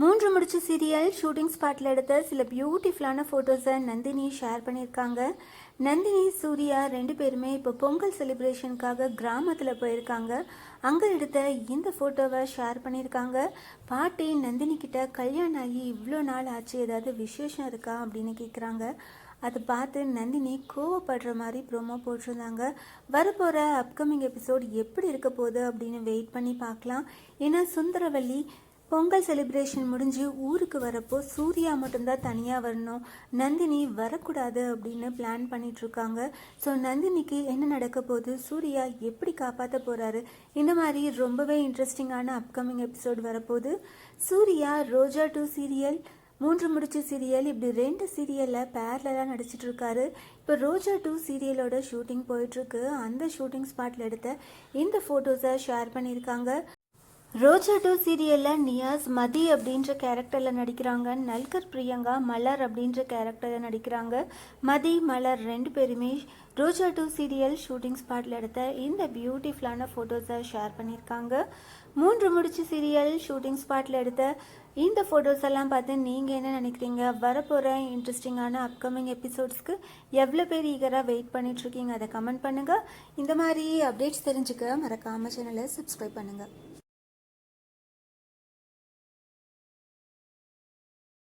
மூன்று முடிச்சு serial shooting ஸ்பாட்டில் எடுத்த சில பியூட்டிஃபுல்லான ஃபோட்டோஸை நந்தினி ஷேர் பண்ணியிருக்காங்க. நந்தினி சூர்யா ரெண்டு பேருமே இப்போ பொங்கல் செலிப்ரேஷனுக்காக கிராமத்தில் போயிருக்காங்க. அங்கே எடுத்த இந்த ஃபோட்டோவை ஷேர் பண்ணியிருக்காங்க. பாட்டி நந்தினி கிட்ட கல்யாணம் ஆகி இவ்வளோ நாள் ஆச்சு ஏதாவது விசேஷம் இருக்கா அப்படின்னு கேட்குறாங்க அதை பார்த்து நந்தினி கோவப்படுற மாதிரி ப்ரோமோ போட்டிருந்தாங்க. வரப்போகிற அப்கமிங் எபிசோட் எப்படி இருக்க போகுது அப்படின்னு வெயிட் பண்ணி பார்க்கலாம். ஏன்னா சுந்தரவல்லி பொங்கல் செலிப்ரேஷன் முடிஞ்சு ஊருக்கு வரப்போ சூர்யா மட்டும்தான் தனியாக வரணும். நந்தினி வரக்கூடாது அப்படின்னு பிளான் பண்ணிகிட்ருக்காங்க ஸோ நந்தினிக்கு என்ன நடக்க போகுது? சூர்யா எப்படி காப்பாற்ற போகிறாரு இந்த மாதிரி ரொம்பவே இன்ட்ரெஸ்டிங்கான அப்கமிங் எபிசோட் வரப்போகுது. சூர்யா ரோஜா டூ சீரியல் மூன்று முடிச்சு சீரியல் இப்படி ரெண்டு சீரியலில் பேரலாம் நடிச்சிட்டு இருக்காரு இப்போ ரோஜா டூ சீரியலோட ஷூட்டிங் போயிட்டுருக்கு. அந்த ஷூட்டிங் ஸ்பாட்டில் எடுத்த இந்த ஃபோட்டோஸை ஷேர் பண்ணியிருக்காங்க. ரோஜா டூ சீரியலில் நியாஸ் மதி அப்படின்ற கேரக்டரில் நடிக்கிறாங்க. நல்கர் பிரியங்கா மலர் அப்படின்ற கேரக்டரில் நடிக்கிறாங்க. மதி மலர் ரெண்டு பேருமே ரோஜா டூ சீரியல் ஷூட்டிங் ஸ்பாட்டில் எடுத்த இந்த பியூட்டிஃபுல்லான ஃபோட்டோஸை ஷேர் பண்ணியிருக்காங்க. மூன்று முடிச்சு சீரியல் ஷூட்டிங் ஸ்பாட்டில் எடுத்த இந்த ஃபோட்டோஸ் எல்லாம் பார்த்து நீங்கள் என்ன நினைக்கிறீங்க? வரப்போகிற இன்ட்ரெஸ்டிங்கான அப்கமிங் எபிசோட்ஸ்க்கு எவ்வளோ பேர் ஈகராக வெயிட் பண்ணிகிட்ருக்கீங்க அதை கமெண்ட் பண்ணுங்கள் இந்த மாதிரி அப்டேட்ஸ் தெரிஞ்சுக்க மறக்காமல் சேனலை சப்ஸ்கிரைப் பண்ணுங்கள்